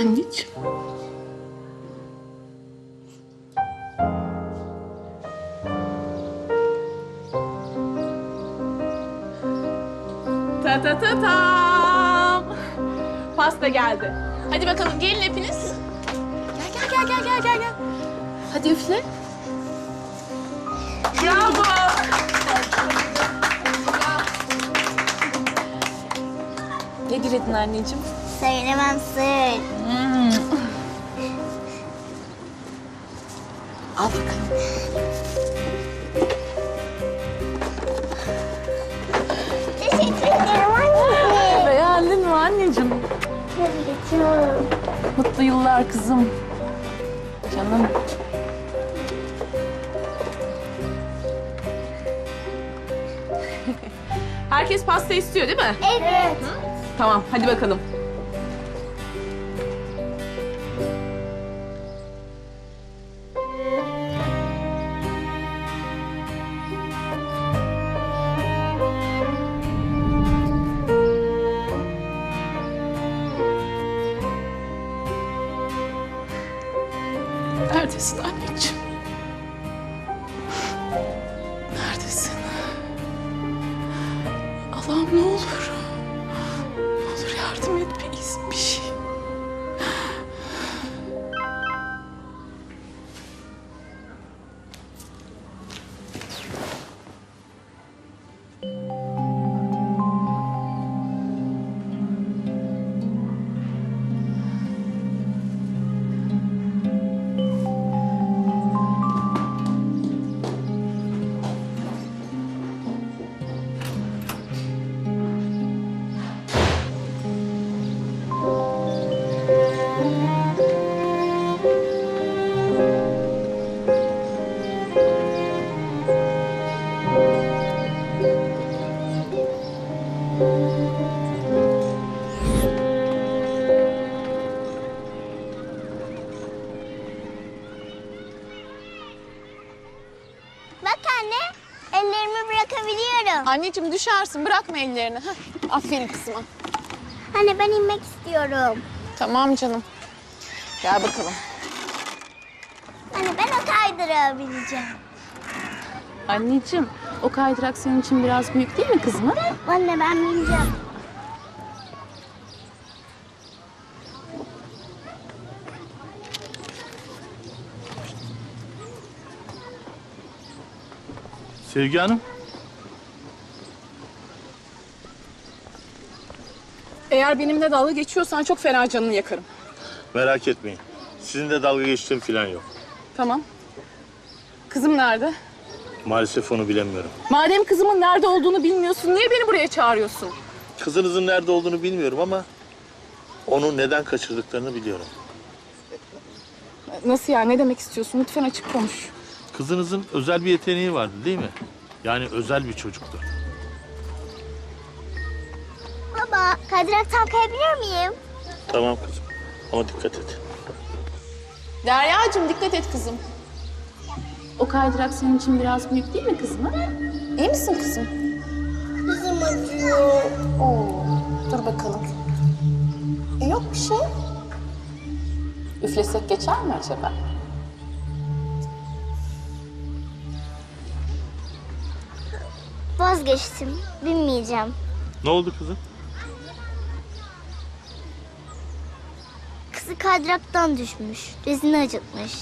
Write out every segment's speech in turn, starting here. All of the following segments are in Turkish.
Anneciğim. Ta ta ta tam. Pasta geldi. Hadi bakalım gelin hepiniz. Gel gel gel gel gel gel. Hadi üfle. Bravo. Ne diledin anneciğim? Söylemem sır. Al bakalım. Teşekkür ederim anne. Beğendin mi anneciğim? Tabii çok. Mutlu yıllar kızım. Canım. Herkes pasta istiyor değil mi? Evet. Tamam, hadi bakalım. Neredesin anneciğim? Anneciğim düşersin, bırakma ellerini. Heh, aferin kızıma. Anne ben inmek istiyorum. Tamam canım. Gel bakalım. Anne ben o kaydırağı bineceğim. Anneciğim, o kaydırak senin için biraz büyük değil mi kızım? ha? Anne ben bineceğim. Sevgi Hanım, Eğer benimle dalga geçiyorsan çok fena canını yakarım. merak etmeyin. Sizinle dalga geçtiğim falan yok. Tamam. Kızım nerede? Maalesef onu bilemiyorum. Madem kızımın nerede olduğunu bilmiyorsun, niye beni buraya çağırıyorsun? Kızınızın nerede olduğunu bilmiyorum ama onu neden kaçırdıklarını biliyorum. Nasıl ya, ne demek istiyorsun? Lütfen açık konuş. Kızınızın özel bir yeteneği vardı değil mi? Yani özel bir çocuktu. Kaydıraktan kayabilir miyim? Tamam kızım ama dikkat et. Derya'cığım dikkat et kızım. O kaydırak senin için biraz büyük değil mi kızım? ha? İyi misin kızım? Bizim acıyor. Oo, dur bakalım. E, yok bir şey. Üflesek geçer mi acaba? Vazgeçtim. Binmeyeceğim. Ne oldu kızım? Kızı kaydıraktan düşmüş. Dizini acıtmış.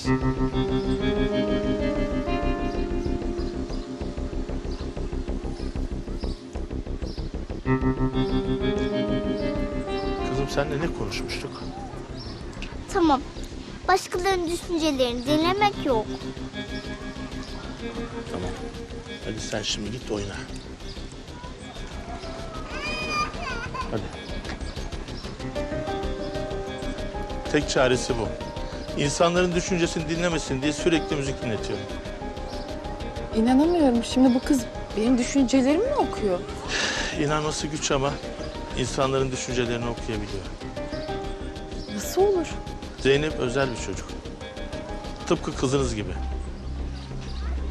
Kızım seninle ne konuşmuştuk? Tamam. Başkalarının düşüncelerini dinlemek yok. Tamam. Hadi sen şimdi git oyna. Hadi. Tek çaresi bu. İnsanların düşüncesini dinlemesin diye sürekli müzik dinletiyorum. İnanamıyorum. Şimdi bu kız benim düşüncelerimi mi okuyor? İnanması güç ama insanların düşüncelerini okuyabiliyor. Nasıl olur? Zeynep özel bir çocuk. Tıpkı kızınız gibi.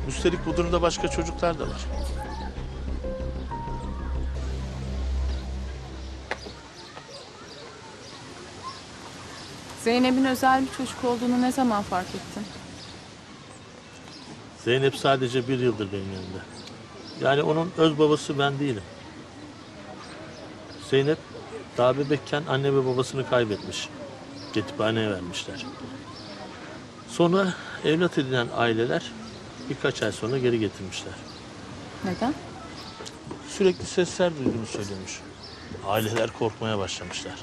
Üstelik bu durumda başka çocuklar da var. Zeynep'in özel bir çocuk olduğunu ne zaman fark ettin? Zeynep sadece bir yıldır benim yanımda. Yani onun öz babası ben değilim. Zeynep daha bebekken anne ve babasını kaybetmiş. Yetimhaneye vermişler. Sonra evlat edinen aileler birkaç ay sonra geri getirmişler. Neden? Sürekli sesler duyduğunu söylüyormuş. Aileler korkmaya başlamışlar.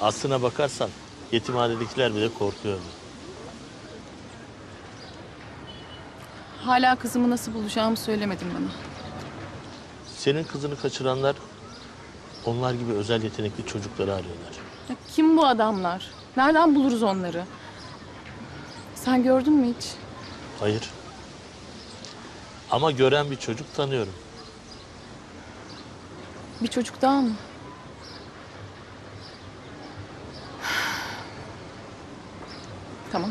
Aslına bakarsan yetimhanedekiler bile korkuyordu. Hala kızımı nasıl bulacağımı söylemedin bana. Senin kızını kaçıranlar onlar gibi özel yetenekli çocukları arıyorlar. Ya kim bu adamlar? Nereden buluruz onları? Sen gördün mü hiç? Hayır. Ama gören bir çocuk tanıyorum. Bir çocuk daha mı? Tamam.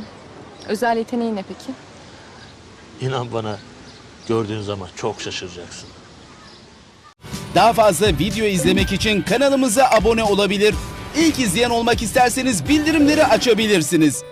Özel yeteneği ne peki? İnan bana gördüğün zaman çok şaşıracaksın. Daha fazla video izlemek için kanalımıza abone olabilir. İlk izleyen olmak isterseniz bildirimleri açabilirsiniz.